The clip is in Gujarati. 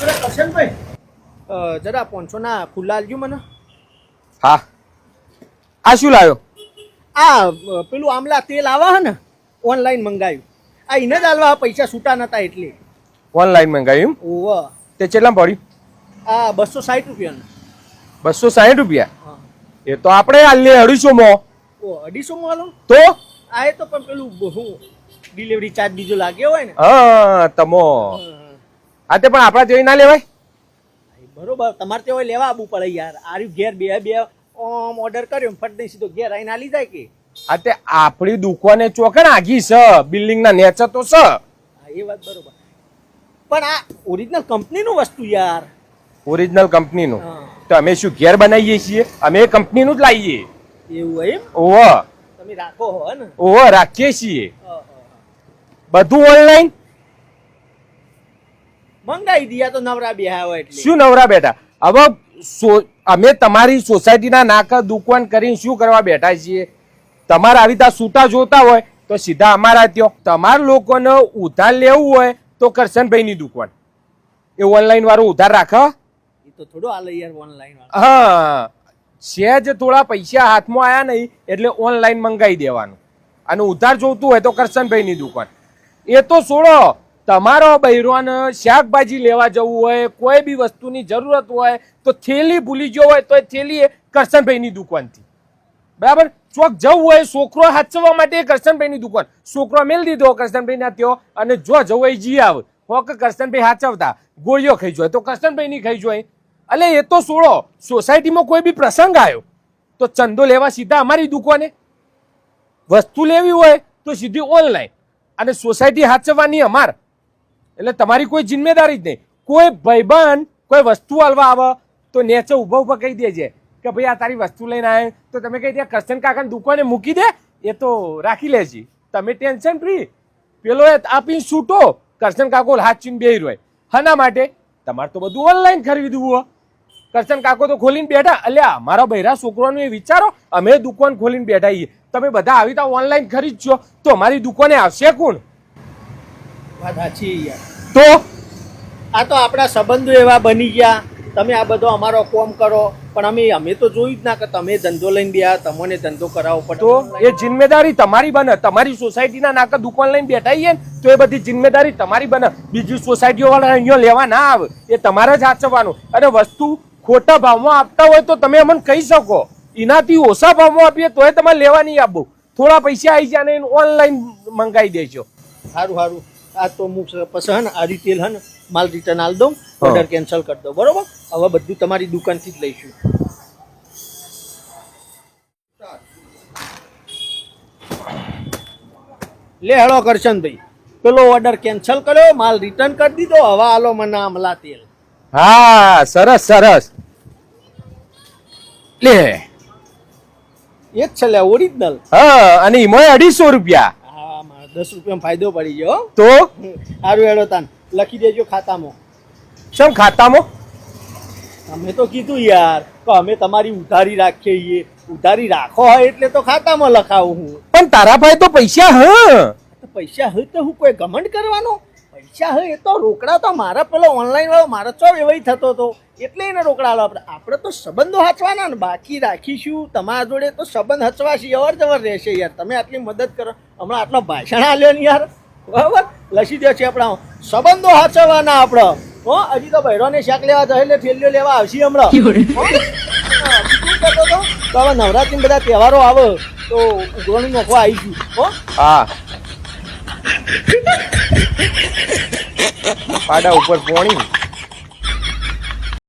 કરશનભાઈ જરા પાંચસો ના ખુલ્લા આલજો મને. હા. આ શું લાવ્યો? આ પેલું આમલા તેલ આવા હે ને ઓનલાઈન મંગાવ્યું આ એને જ આલવા પૈસા છૂટા નતા એટલે. ઓનલાઈન મંગાવ્યું? ઓવ. તે કેટલા પડ્યું? આ બસો સાઠ રૂપિયાનું બસો સાહીઠ રૂપિયા? હા. એ તો આપણે હાલને અઢીસો માં ઓ અઢીસો માં આલો તો? આ એ તો પણ પેલું હું ડિલિવરી ચાર્જ બીજો લાગ્યો હોય ને. હા તમો. હા. હા તે પણ આપણા જોઈ ના લેવાય? બરોબર તમારે તે લેવા આવવું પડે યાર. આર્યું ઘેર બે બે ઓમ ઓર્ડર કર્યો ફટ દઈ સીધો ઘેર આવીને આલી જાય કે? આ તે આપણી દુકાને ચોકણ આગી છે. બિલ્ડિંગ ના નેચર તો છે. હા એ વાત બરોબર. પણ આ ઓરિજિનલ કંપનીનું વસ્તુ યાર. ઓરિજિનલ કંપનીનું હા. તો અમે શું ઘેર બનાવીએ છીએ? અમે કંપનીનું જ લાવીએ. એવું એમ? ઓહો. તમે રાખો હો ને. ઓહો રાખીએ છીએ. હા, હા, બધું ઓનલાઈન હા. મંગાઈ દીયા તો નવરા બેહા હોય એટલે. શું નવરા બેઠા? હવે અમે તમારી સોસાયટીના નાકા દુકાન કરીને શું કરવા બેઠા છીએ? તમારે આવી રીતે સૂટા જોતા હોય તો સીધા અમારા ત્યાં. તમારા લોકોને ઉધાર લેવું હોય તો કરશનભાઈની દુકાન. એ ઓનલાઈન વાળું ઉધાર રાખો તો થોડો આલે યાર ઓનલાઈન હા. છે સહેજ થોડા પૈસા હાથમાં આયા નહીં એટલે ઓનલાઈન મંગાવી દેવાનું. અને ઉધાર જોતું હોય તો કરશનભાઈની દુકાન. એ તો છોડો. તમારો બૈરોને શાકભાજી લેવા જવું હોય, કોઈ બી વસ્તુની જરૂરત હોય, તો થેલી ભૂલી ગયો હોય તો એ થેલી એ કરશનભાઈની દુકાનથી. બરાબર? ચોક જવું હોય, છોકરો હાચવવા માટે કરશનભાઈની દુકાન. છોકરો મેલ દીધો કરશનભાઈ ના ત્યો અને જો જવું હોય, જી આવે. હોક કરશનભાઈ હાચવતા. ગોળીઓ ખાઈ જોય તો કરશનભાઈની ખાઈ જોઈએ એટલે એ તો સોળો સોસાયટીમાં કોઈ બી પ્રસંગ આવ્યો, તો ચંદો લેવા સીધા અમારી દુકાને. વસ્તુ લેવી હોય, તો સીધી ઓનલાઈન. અને સોસાયટી હાચવવાની અમાર. એટલે તમારી કોઈ જિમ્મેદારી જ નહીં. કોઈ ભાઈબંધ, કોઈ વસ્તુ હાલવા આવે, તો નેચે ઊભા ઊભા કહી દેજે કે ભાઈ આ તારી વસ્તુ લઈને આવે તો તમે કહી દે, કરશન કાકાની દુકાને મૂકી દે, એ તો રાખી લેજે. તમે ટેન્શન ફ્રી. પેલો આપીને છૂટો કરશન કાકો હાચીને બે રહ્યો હોય. હના માટે? તમારે તો બધું ઓનલાઈન ખરીદવું હોય કરશન કાકો તો ખોલીને બેઠા. અલ્યા, અમારા બૈરા છોકરાનું એ વિચારો, અમે દુકાન ખોલીને બેઠા છીએ. તમે બધા આવી રીતે ઓનલાઈન ખરીદશો, તો અમારી દુકાને આવશે કોણ? વાત સાચી યાર. તો? આ તો આપણા સંબંધો એવા બની ગયા. તમે આ બધો અમારો કોમ કરો. પણ અમે અમે તો જોયું જ ના કે તમે ધંધો લઈને ગયા તમને ધંધો કરાવવો પડે. તો એ જિમ્મેદારી તમારી બને. તમારી સોસાયટીના નાક દુકાન લઈને બેઠા છીએ તો એ બધી જિમ્મેદારી તમારી બને. બીજી સોસાયટીઓ વાળા અહીંયા લેવા ના આવે. એ તમારે જ સાચવવાનું અને વસ્તુ ખોટા ભાવમાં આપતા હોય તો તમે અમને કહી શકો. એનાથી ઓછા ભાવમાં આપીએ તોય તમારે લેવા નહીં આપવું. થોડા પૈસા આવી જાય ને ઓનલાઈન મંગાવી દેજો. સારું સારું આ તો હું પછી હે ને આ તેલ હે ને માલ રિટર્ન આલ દઉં ઓર્ડર કેન્સલ કરી દઉં બરોબર? હવે બધું તમારી દુકાનથી જ લઈશું. લે હેલો કરશનભાઈ. પેલો ઓર્ડર કેન્સલ કર્યો માલ રિટર્ન કરી દીધો હવે આલો મને આમલા તેલ હા સરસ સરસ. લે. એ જ છે લે ઓરિજિનલ હા અને એમાં અઢીસો રૂપિયા. દસ રૂપિયામાં ફાયદો પડી ગયો તો? સારું હેડો તાન. લખી દેજો ખાતામાં. શું ખાતામાં? અમે તો કીધું યાર તો અમે તમારી ઉધારી રાખીએ. ઉધારી રાખો હોય એટલે તો ખાતામાં લખાવું હું. પણ તારા ભાઈ તો પૈસા હ. પૈસા હોય તો હું કોઈ ઘમંડ કરવાનો? પૈસા હોય એ તો રોકડા તો મારા પેલો ઓનલાઈન વાળો મારો ચો એવાય થતો હતો. એટલે એને રોકડા આલો આપણે આપણે તો સંબંધો હાચવાના ને બાકી રાખીશું. તમારા જોડે તો સંબંધ હચવાશે અવર જવર રહેશે યાર. તમે આટલી મદદ કરો. હમણાં આટલો ભાષણ આલ્યો ને યાર. બરાબર? લસી દે છે આપણા. સંબંધો હાચવવાના આપણે. હો હજી તો ભૈરોને શાક લેવા જાય એટલે થેલીઓ લેવા આવશે હમણાં. શું હતો, તો હવે નવરાત્રી બધા તહેવારો આવે તો ઉઘરાણી નોખવા આવીશું. હો? હા. પાડા ઉપર પોણી.